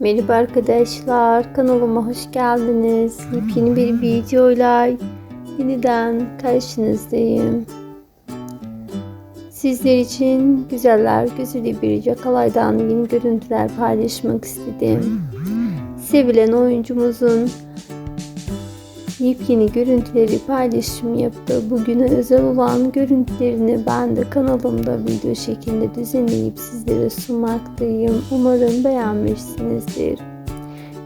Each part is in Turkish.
Merhaba arkadaşlar, kanalıma hoş geldiniz. Yepyeni bir videoyla yeniden karşınızdayım. Sizler için güzeller güzeli bir yakalaydan yeni görüntüler paylaşmak istedim. Sevilen oyuncumuzun yepyeni görüntüleri paylaşım yaptı. Bugüne özel olan görüntülerini ben de kanalımda video şeklinde düzenleyip sizlere sunmaktayım. Umarım beğenmişsinizdir.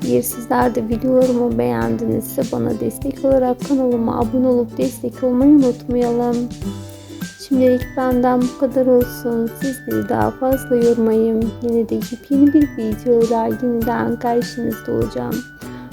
Eğer sizler de videolarımı beğendinizse bana destek olarak kanalıma abone olup destek olmayı unutmayalım. Şimdilik benden bu kadar olsun. Sizleri daha fazla yormayayım. Yine de yepyeni bir videoyla yeniden karşınızda olacağım.